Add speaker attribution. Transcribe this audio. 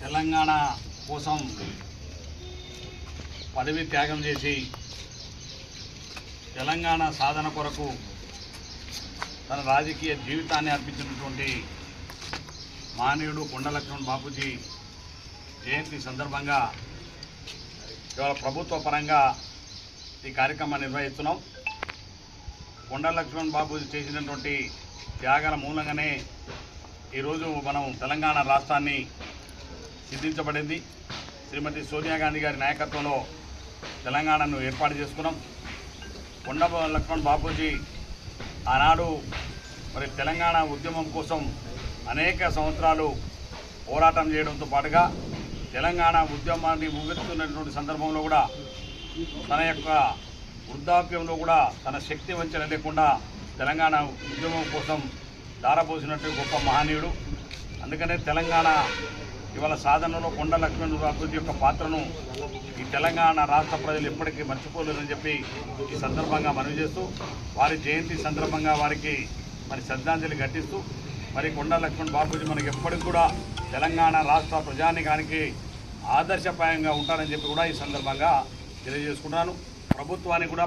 Speaker 1: తెలంగాణ కోసం పదవి త్యాగం చేసి తెలంగాణ సాధన కొరకు తన రాజకీయ జీవితాన్ని అర్పించినటువంటి మానవుడు కొండలక్ష్మణ్ బాపూజీ జయంతి సందర్భంగా ఇవాళ ప్రభుత్వ పరంగా ఈ కార్యక్రమాన్ని నిర్వహిస్తున్నాం. కొండలక్ష్మణ్ బాపూజీ బాబు చేసినటువంటి త్యాగాల మూలంగానే ఈరోజు మనం తెలంగాణ రాష్ట్రాన్ని సిద్ధించబడింది. శ్రీమతి సోనియా గాంధీ గారి నాయకత్వంలో తెలంగాణను ఏర్పాటు చేసుకున్నాం. కొండ లక్ష్మణ్ బాపూజీ ఆనాడు మరి తెలంగాణ ఉద్యమం కోసం అనేక సంవత్సరాలు పోరాటం చేయడంతో పాటుగా తెలంగాణ ఉద్యమాన్ని ముగిస్తున్నటువంటి సందర్భంలో కూడా తన యొక్క వృద్ధాప్యంలో కూడా తన శక్తి వంచన లేకుండా తెలంగాణ ఉద్యమం కోసం దారపోసినట్టు గొప్ప మహనీయుడు. అందుకనే తెలంగాణ ఇవాళ సాధనలో కొండ లక్ష్మణుడు అభివృద్ధి యొక్క పాత్రను ఈ తెలంగాణ రాష్ట్ర ప్రజలు ఎప్పటికీ మర్చిపోలేదని చెప్పి ఈ సందర్భంగా మనవి చేస్తూ వారి జయంతి సందర్భంగా వారికి మరి శ్రద్ధాంజలి ఘటిస్తూ మరి కొండ లక్ష్మణ్ బాపూజీ మనకి ఎప్పటికి కూడా తెలంగాణ రాష్ట్ర ప్రజానికానికి ఆదర్శప్రాయంగా ఉంటారని చెప్పి కూడా ఈ సందర్భంగా తెలియజేసుకున్నాను ప్రభుత్వానికి కూడా